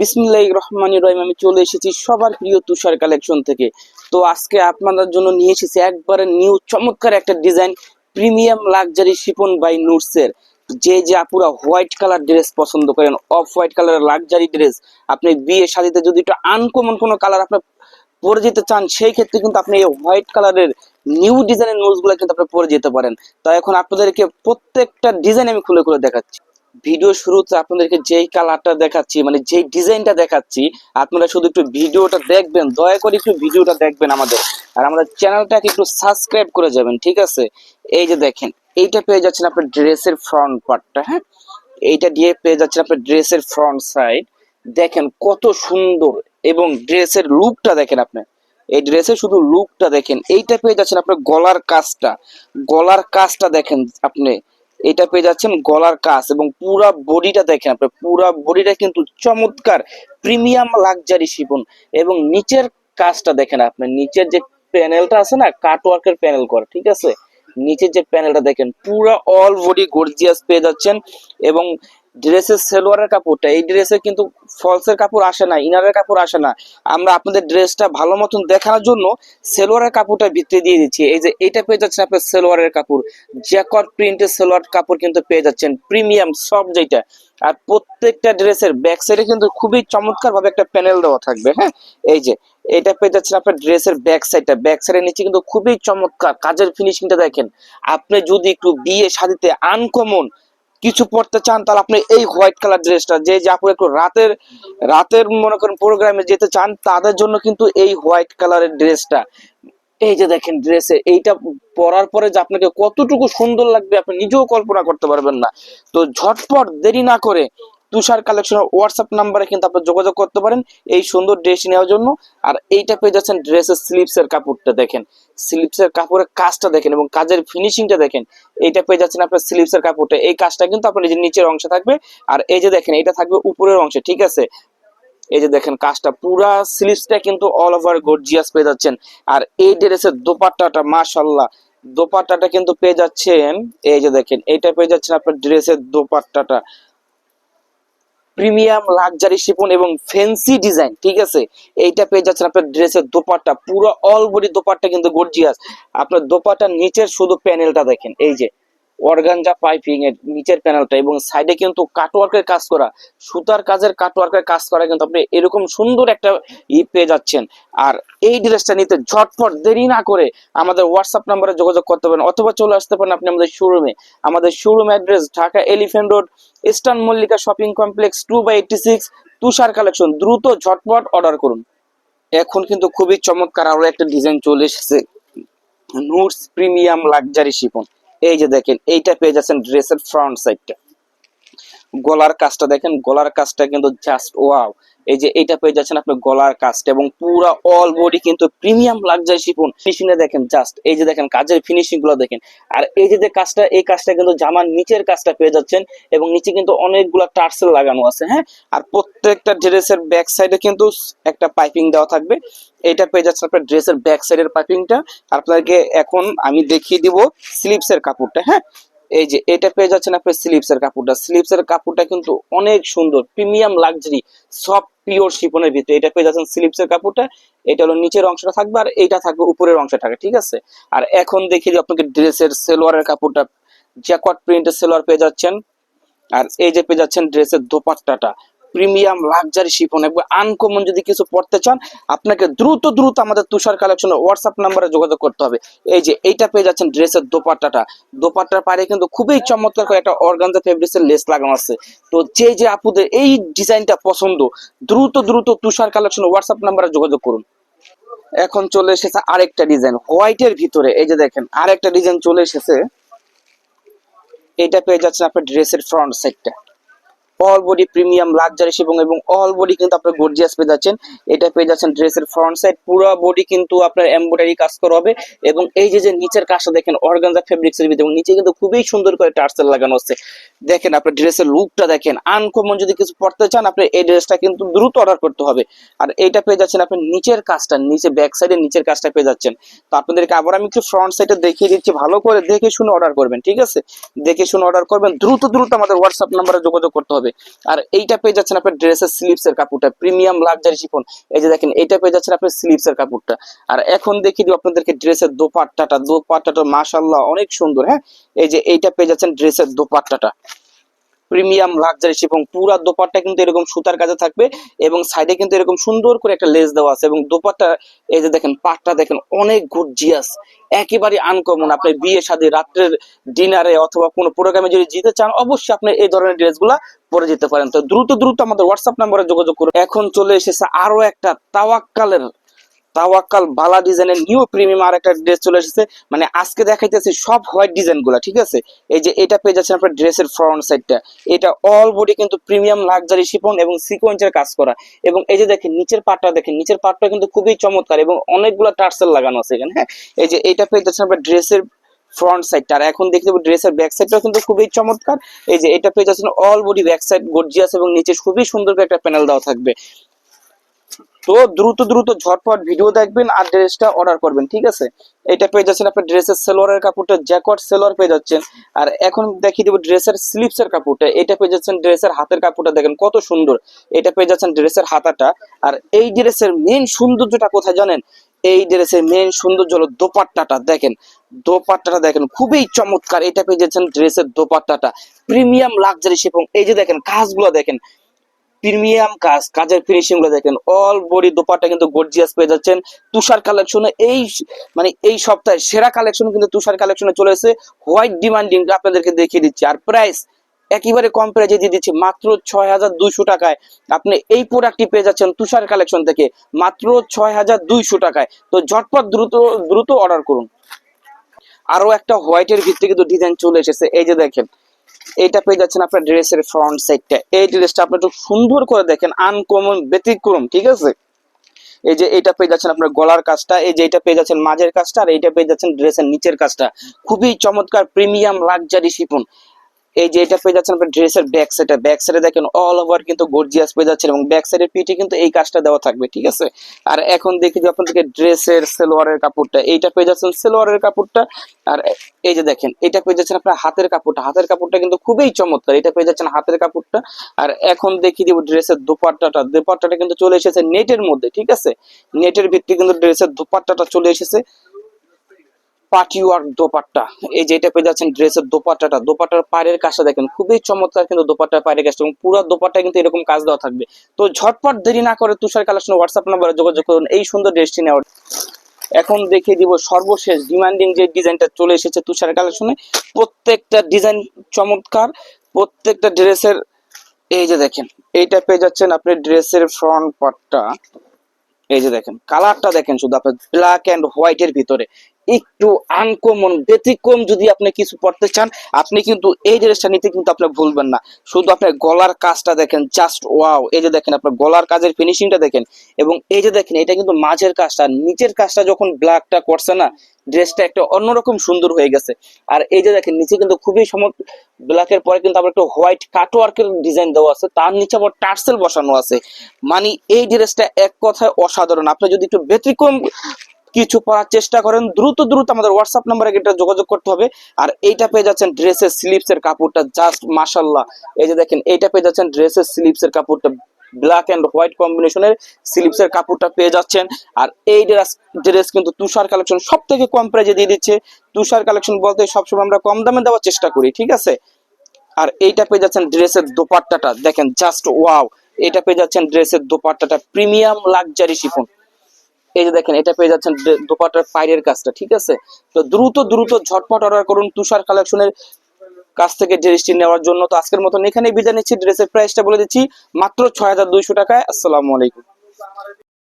বিসমিল্লাহ রহমান রহিম, আমি চলে এসেছি সবার প্রিয় তুষার কালেকশন থেকে। তো আজকে আপনাদের জন্য নিয়ে এসেছি একবারে নিউ চমৎকার একটা design premium luxury chiffon by নুটসের যে যে আপুরা হোয়াইট কালার ড্রেস পছন্দ করেন অফ হোয়াইট কালারের লাক্সারি ড্রেস আপনি বিয়ে শাদিতে যদি একটু আনকমন কোনো কালার আপনার পরে যেতে চান, সেই ক্ষেত্রে কিন্তু আপনি এই হোয়াইট কালারের নিউ ডিজাইনের নোটসগুলো কিন্তু আপনি পরে যেতে পারেন। তাই এখন আপনাদেরকে প্রত্যেকটা ডিজাইন আমি খুলে খুলে দেখাচ্ছি। ভিডিও শুরুতে আপনাদেরকে যেই কালারটা দেখাচ্ছি মানে যেই ডিজাইনটা দেখাচ্ছি, আপনারা শুধু একটু ভিডিওটা দেখবেন, দয়া করে একটু ভিডিওটা দেখবেন আমাদের। আর আমাদের চ্যানেলটাকে একটু সাবস্ক্রাইব করে যাবেন, ঠিক আছে? এই যে দেখেন, এইটা পেয়ে যাচ্ছেন আপনার ড্রেসের ফ্রন্ট পার্টটা হ্যাঁ? এইটা দিয়ে পেয়ে যাচ্ছেন আপনার ড্রেসের ফ্রন্ট সাইড। দেখেন কত সুন্দর এবং ড্রেসের লুকটা দেখেন আপনি। এই ড্রেসের শুধু লুকটা দেখেন, এইটা পেয়ে যাচ্ছেন আপনার গলার কাজটা। গলার কাজটা দেখেন আপনি। এটা পেয়ে যাচ্ছেন গলার কাজ এবং পুরা বডিটা দেখেন আপনি পুরা বডিটা কিন্তু চমৎকার, প্রিমিয়াম লাক্সারি শিপন এবং নিচের কাজটা দেখেন আপনি, নিচের যে প্যানেলটা আছে না, কাটওয়ার্কের প্যানেল করা, ঠিক আছে? নিচের যে প্যানেলটা দেখেন, পুরা অল বডি গর্জিয়াস পেয়ে যাচ্ছেন এবং ড্রেসের সেলোয়ারের কাপড়টা, এই ড্রেসে কিন্তু ফলসের কাপড় আসে না ইনারের কাপড় আসে না। আমরা আপনাদের ড্রেসটা ভালো মতন দেখানোর জন্য সেলোয়ারের কাপড়টা ভিতরে দিয়ে দিচ্ছি। এই যে এটা পেয়ে যাচ্ছেন আপনার সেলোয়ারের কাপড়। জ্যাকট প্রিন্টের সেলোয়ার কাপড় কিন্তু পেয়ে যাচ্ছেন প্রিমিয়াম সব যেটা। আর প্রত্যেকটা ড্রেসের ব্যাক সাইডে কিন্তু খুবই চমৎকার ভাবে একটা প্যানেল দেওয়া থাকবে হ্যাঁ? এই যে, এটা পেয়ে যাচ্ছেন আপনার ড্রেসের ব্যাক সাইডটা ব্যাক সাইডের নিচে কিন্তু খুবই চমৎকার, কাজের ফিনিশিংটা দেখেন। আপনি যদি একটু বিয়ে শাদিতে আনকমন কিছু পড়তে চান, তাহলে আপনি এই হোয়াইট কালার ড্রেসটা যে যে আপনি একটু রাতের রাতের মনে করেন প্রোগ্রামে যেতে চান, তাদের জন্য কিন্তু এই হোয়াইট কালারের ড্রেসটা এই যে দেখেন ড্রেসে এইটা পরার পরে যে আপনাকে কতটুকু সুন্দর লাগবে, আপনি নিজেও কল্পনা করতে পারবেন না। তো ঝটপট দেরি না করে তুষার কালেকশন হোয়াটসঅ্যাপ নাম্বারে কিন্তু আপনি যোগাযোগ করতে পারেন এই সুন্দর ড্রেস নেওয়ার জন্য। আর এইটা পেয়ে যাচ্ছেন ড্রেসের স্লিপসের কাপড়টা দেখেন। স্লিপসের কাপড়ের কাজটা দেখেন এবং কাজের ফিনিশিংটা দেখেন। এইটা পেয়ে যাচ্ছেন আপনার স্লিপসের কাপড়টা। এই কাজটা কিন্তু আপনার নিজের নিচের অংশে থাকবে আর এই যে দেখেন, এটা থাকবে উপরের অংশে, ঠিক আছে? এই যে দেখেন, কাজটা পুরা স্লিভসটা কিন্তু অল ওভার গর্জিয়াস পেয়ে যাচ্ছেন। আর এই ড্রেসের দোপাট্টাটা মাশাল্লাহ দোপাট্টাটা কিন্তু পেয়ে যাচ্ছেন, এই যে দেখেন, এইটা পেয়ে যাচ্ছেন আপনার ড্রেসের দোপাট্টাটা। প্রিমিয়াম, লাক্সারি শিপন এবং ফ্যান্সি ডিজাইন, ঠিক আছে? এইটা পেয়ে যাচ্ছেন আপনার ড্রেসের দোপাট্টা, পুরো অল বডি দোপাট্টা কিন্তু গর্জিয়াস আপনার দোপাট্টার নিচের শুধু প্যানেলটা দেখেন, এই যে। অর্গানজা পাইপিং এর নিচের প্যানেলটা এবং সাইডে কিন্তু কাটওয়ার্কের কাজ করা, সুতার কাজের কাটওয়ার্কের কাজ করা কিন্তু আপনি এরকম সুন্দর একটা ই পেয়ে যাচ্ছেন। আর এই ড্রেসটা নিতে ঝটপট দেরি না করে আমাদের হোয়াটসঅ্যাপ নাম্বারে যোগাযোগ করতে পারেন অথবা চলে আসতে পারেন আপনি আমাদের শোরুমে আমাদের showroom address Dhaka elephant road eastern Mallika shopping complex two by eighty six Tushar collection দ্রুত ঝটপট অর্ডার করুন। এখন কিন্তু খুবই চমৎকার আরও একটা ডিজাইন চলে এসেছে। নুটস প্রিমিয়াম লাক্সারি শিপন এই যে দেখেন এইটা পেয়ে যাচ্ছেন ড্রেসের ফ্রন্ট সাইডটা গলার কাজটা দেখেন, গলার কাজটা কিন্তু জাস্ট ওয়াও এই যে এটা পেয়ে যাচ্ছেন আপনি গলার কাজটা এবং পুরো অল বডি কিন্তু প্রিমিয়াম লাক্সারি শিপন ফিনিশিং দেখেন জাস্ট এই যে দেখেন কাজের ফিনিশিংগুলো দেখেন। আর এই যে কাজটা, এই কাজটা কিন্তু জামার নিচের কাজটা পেয়ে যাচ্ছেন এবং নিচে কিন্তু অনেকগুলো টার্সেল লাগানো আছে হ্যাঁ? আর প্রত্যেকটা ড্রেসের ব্যাক সাইডে কিন্তু একটা পাইপিং দেওয়া থাকবে। এটা পেয়ে যাচ্ছে আপনার ড্রেসের ব্যাক সাইডের পাইপিংটা আপনাকে এখন আমি দেখিয়ে দিব স্লিপসের কাপড়টা হ্যাঁ? এই যে, এটা পেয়ে যাচ্ছেন আপনি স্লিপসের কাপড়টা। স্লিপস এর কাপড়টা কিন্তু অনেক সুন্দর, প্রিমিয়াম লাক্সারি সব পিওর শিপনের ভিতরে। এটা পেয়ে যাচ্ছেন স্লিপসের কাপড়টা। এটা হলো নিচের অংশটা থাকবে আর এইটা থাকবে উপরের অংশটা থাকে, ঠিক আছে? আর এখন দেখি যে আপনাকে ড্রেসের সেলোয়ারের কাপড়টা। জ্যাকট প্রিন্টের সেলোয়ার পেয়ে যাচ্ছেন। আর এই যে পেয়ে যাচ্ছেন ড্রেসের দোপাট্টাটা। Premium luxury chiffon. একবার আনকমন যদি কিছু পড়তে চান, আপনাকে দ্রুত দ্রুত আমাদের তুষার কালেকশনে হোয়াটসঅ্যাপ নাম্বারে যোগাযোগ করতে হবে। এই যে, এইটা পেয়ে যাচ্ছেন ড্রেসের দোপাট্টাটা। দোপাট্টার পারে কিন্তু খুবই চমৎকার করে একটা অর্গানজা ফেব্রিক্সের লেস লাগানো আছে। তো যে যে আপুদের এই ডিজাইনটা পছন্দ, দ্রুত দ্রুত তুষার কালেকশনে হোয়াটসঅ্যাপ নাম্বারে যোগাযোগ করুন। এখন চলে এসেছে আরেকটা ডিজাইন হোয়াইটের ভিতরে। এই যে দেখেন, আরেকটা ডিজাইন চলে এসেছে। এটা পেয়ে যাচ্ছেন আপনার ড্রেসের ফ্রন্ট সাইডটা অল বডি প্রিমিয়াম লাক্সারি এবং এবং অল বডি কিন্তু আপনার গর্জিয়াস পেয়ে যাচ্ছেন। এটা পেয়ে যাচ্ছেন ড্রেসের ফ্রন্ট সাইড পুরো বডি কিন্তু আপনার এমব্রয়ডারি কাজ করা হবে এবং এই যে যে নিচের কাজটা দেখেন অর্গানজা ফেব্রিক্স এর ভিতরে এবং নিচে কিন্তু খুবই সুন্দর করে টার্সেল লাগানো হচ্ছে। দেখেন আপনার ড্রেসের লুকটা দেখেন আনকমন যদি কিছু পড়তে চান, আপনি এই ড্রেসটা কিন্তু দ্রুত অর্ডার করতে হবে। আর এইটা পেয়ে যাচ্ছেন আপনি নিচের কাজটা, নিচে ব্যাক সাইডে নিচের কাজটা পেয়ে যাচ্ছেন। তো আপনাদেরকে আবার আমি একটু ফ্রন্ট সাইডে দেখিয়ে দিচ্ছি, ভালো করে দেখে শুনে অর্ডার করবেন, ঠিক আছে? দেখে শুনে অর্ডার করবেন, দ্রুত দ্রুত আমাদের হোয়াটসঅ্যাপ নাম্বারে যোগাযোগ করতে হবে। হবে। আর এইটা পেয়ে যাচ্ছেন আপনার ড্রেসের স্লিপসের কাপড়টা, প্রিমিয়াম লাক্সারি শিফন। এই যে দেখেন, এইটা পেয়ে যাচ্ছেন আপনার স্লিপসের কাপড়টা। আর এখন দেখিয়ে দিব আপনাদেরকে ড্রেসের দোপাট্টাটা। দোপাট্টাটা মাশাল্লাহ অনেক সুন্দর হ্যাঁ? এই যে এইটা পেয়ে যাচ্ছেন ড্রেসের দোপাট্টাটা। প্রিমিয়াম লাক্সারি শিফন পুরা দোপাট্টা কিন্তু এরকম সুতার কাজে থাকবে এবং সাইডে কিন্তু এরকম সুন্দর করে একটা লেস দেওয়া আছে এবং দোপাট্টা, এই যে দেখেন, পাটটা দেখেন, অনেক গর্জিয়াস একেবারে আনকমন আপনি বিয়ে, শাদী, রাত্রের ডিনারে অথবা কোনো প্রোগ্রামে যদি যেতে চান, অবশ্যই আপনি এই ধরনের ড্রেসগুলা পরে যেতে পারেন। তো দ্রুত দ্রুত আমাদের হোয়াটসঅ্যাপ নাম্বারে যোগাযোগ করুন। এখন চলে এসেছে আরও একটা তাওয়াক্কালের তাওয়াক্কাল, বালা ডিজাইনের নিউ প্রিমিয়াম আর একটা ড্রেস চলে এসেছে। মানে আজকে দেখাইতেছি সব হোয়াইট ডিজাইনগুলা, ঠিক আছে? এই যে এটা পেয়ে যাচ্ছেন আপনার ড্রেসের ফ্রন্ট সাইডটা এটা অল বডি কিন্তু প্রিমিয়াম লাক্সারি শিপন এবং সিকোয়েন্সের কাজ করা। এবং এই যে দেখেন, নিচের পাটটা দেখেন, নিচের পাটটা কিন্তু খুবই চমৎকার এবং অনেকগুলো টার্সেল লাগানো আছে এখানে হ্যাঁ? এই যে এটা পেয়ে যাচ্ছেন আপনার ড্রেসের ফ্রন্ট সাইডটা আর এখন দেখতে পাবো ড্রেসের ব্যাক সাইডটাও কিন্তু খুবই চমৎকার। এই যে এটা পেয়ে যাচ্ছেন all body back side gorgeous এবং নিচে খুবই সুন্দর একটা প্যানেল দেওয়া থাকবে। তো দ্রুত দ্রুত ঝটপট ভিডিও দেখবেন আর ড্রেসটা অর্ডার করবেন, ঠিক আছে? এটা পেয়ে যাচ্ছেন আপনার ড্রেসের সেলোয়ারের কাপড়টা জ্যাকট সেলোয়ার পেয়ে যাচ্ছেন। আর এখন দেখিয়ে দেবো ড্রেসের স্লিপসের কাপড়টা, এটা পেয়ে যাচ্ছেন ড্রেসের হাতের কাপড়টা, দেখেন কত সুন্দর। এটা পেয়ে যাচ্ছেন ড্রেসের হাতাটা। আর এই ড্রেসের মেন সৌন্দর্যটা কোথায় জানেন? এই ড্রেসের মেন সৌন্দর্য হলো দোপাট্টাটা, দেখেন। দোপাট্টাটা দেখেন, খুবই চমৎকার। এটা পেয়ে যাচ্ছেন ড্রেসের দোপাট্টাটা। প্রিমিয়াম লাক্সারি এবং এই যে দেখেন, কাজগুলো দেখেন প্রিমিয়াম কাজ, কাজের ফিনিশিংগুলো দেখেন। অল বডি দোপাট্টা কিন্তু গর্জিয়াস পেয়ে যাচ্ছেন। তুষার কালেকশনে এই মানে এই সপ্তাহে সেরা কালেকশন কিন্তু তুষার কালেকশনে চলে এসেছে। হোয়াইট ডিমান্ডিং আপনাদেরকে দেখিয়ে দিচ্ছি। আর প্রাইস একেবারে কম প্রাইজে দিয়ে দিচ্ছি, মাত্র ছয় হাজার দুইশো টাকায়। আপনি এই প্রোডাক্টটি পেয়ে যাচ্ছেন তুষার কালেকশন থেকে, মাত্র ছয় হাজার দুইশো টাকায়। তো ঝটপট দ্রুত দ্রুত অর্ডার করুন। আরও একটা হোয়াইটের ভিত্তি কিন্তু ডিজাইন চলে এসেছে। এই যে দেখেন এইটা পেয়ে যাচ্ছেন আপনার ড্রেসের ফ্রন্ট সাইডটা এই ড্রেসটা আপনি একটু সুন্দর করে দেখেন আনকমন ব্যতিক্রম, ঠিক আছে? এই যে এটা পেয়ে যাচ্ছেন আপনার গলার কাজটা, এই যে এটা পেয়ে যাচ্ছেন মাঝের কাজটা, আর এইটা পেয়ে যাচ্ছেন ড্রেসের নিচের কাজটা। খুবই চমৎকার প্রিমিয়াম লাক্সারি শিপন এই যে এটা পেয়ে যাচ্ছেন আপনার ড্রেসের ব্যাক সাইডে ব্যাক সাইডে দেখেন অল ওভার কিন্তু গর্জিয়াস পেয়ে যাচ্ছেন এবং ব্যাক সাইডের পিঠে কিন্তু এই কাজটা দেওয়া থাকবে, ঠিক আছে? আর এখন দেখি যে আপনাদেরকে ড্রেসের সেলোয়ারের কাপড়টা। এইটা পেয়ে যাচ্ছেন সেলোয়ারের কাপড়টা। আর এই যে দেখেন, এটা পেয়ে যাচ্ছেন আপনার হাতের কাপড়টা। হাতের কাপড়টা কিন্তু খুবই চমৎকার। এটা পেয়ে যাচ্ছেন হাতের কাপড়টা। আর এখন দেখি দিব ড্রেসের দোপাট্টাটা। দোপাট্টাটা কিন্তু চলে এসেছে নেটের মধ্যে, ঠিক আছে? নেটের ভিত্তি কিন্তু ড্রেসের দোপাট্টাটা চলে এসেছে। Party work dupatta. এই যে এটা পেয়ে যাচ্ছেন ড্রেসের দোপাট্টাটা। দোপাট্টার পায়ের কাজটা দেখেন, খুবই চমৎকার কিন্তু দোপাট্টার পায়ের কাজটা এবং পুরো দোপাট্টা কিন্তু এরকম কাজ দেওয়া থাকবে। তো ঝটপট দেরি না করে তুষার কালেকশন হোয়াটসঅ্যাপ নাম্বারে যোগাযোগ করুন। এই সুন্দর ড্রেসটি নেওয়ার এখন দেখিয়ে দিব সর্বশেষ ডিমান্ডিং যে ডিজাইনটা চলে এসেছে তুষার কালেকশনে। প্রত্যেকটা ডিজাইন চমৎকার, প্রত্যেকটা ড্রেসের এই যে দেখেন, এইটা পেয়ে যাচ্ছেন আপনি ড্রেসের ফ্রন্ট পার্টটা এই যে দেখেন কালারটা দেখেন শুধু আপনার ব্ল্যাক এন্ড হোয়াইট এর ভিতরে। একটু আনকমন, ব্যতিক্রম যদি আপনি কিছু পড়তে চান, আপনি কিন্তু এই ড্রেসটা নিতে কিন্তু আপনি ভুলবেন না। শুধু আপনার গলার কাজটা দেখেন জাস্ট ওয়াও এই যে দেখেন আপনার গলার কাজের ফিনিশিংটা দেখেন, এবং এই যে দেখেন এটা কিন্তু মাঝের কাজটা, নিচের কাজটা যখন ব্ল্যাকটা করছে না ড্রেসটা একটা অন্যরকম সুন্দর হয়ে গেছে। আর এই যে দেখেন, নিচে কিন্তু খুবই সম ব্ল্যাকের পরে কিন্তু আবার একটা হোয়াইট কাটওয়ার্কের ডিজাইন দেওয়া আছে, তার নিচে আবার টার্সেল বসানো আছে। মানে এই ড্রেসটা এক কথায় অসাধারণ। আপনি যদি একটু ব্যতিক্রম কিছু পড়ার চেষ্টা করেন। দ্রুত দ্রুত আমাদের হোয়াটসঅ্যাপ নাম্বারে এটা যোগাযোগ করতে হবে। আর এইটা পেয়ে যাচ্ছেন ড্রেসের স্লিপস এর কাপড়টা জাস্ট মাশাল্লাহ এই যে দেখেন, এইটা পেয়ে যাচ্ছেন ড্রেসের স্লিপস এর কাপড়টা। ব্ল্যাক এন্ড হোয়াইট কম্বিনেশনের স্লিপস এর কাপড়টা পেয়ে যাচ্ছেন। আর এই ড্রেস ড্রেস কিন্তু তুষার কালেকশন সব থেকে কম প্রাইজে দিয়ে দিচ্ছে। তুষার কালেকশন বলতে সবসময় আমরা কম দামে দেওয়ার চেষ্টা করি, ঠিক আছে? আর এইটা পেয়ে যাচ্ছেন ড্রেসের দোপাট্টাটা। দেখেন জাস্ট ওয়াও এটা পেয়ে যাচ্ছেন ড্রেসের দোপাট্টাটা। Premium luxury chiffon. এই যে দেখেন, এটা পেয়ে যাচ্ছেন দোপাটার পায়ের কাজটা, ঠিক আছে? তো দ্রুত দ্রুত, ঝটপট অর্ডার করুন তুষার কালেকশনের কাছ থেকে ড্রেসটি নেওয়ার জন্য। তো আজকের মতন এখানে বিদায় নিচ্ছি, ড্রেসের প্রাইসটা বলে দিচ্ছি, মাত্র ছয় হাজার দুইশো টাকায়। আসসালামু আলাইকুম।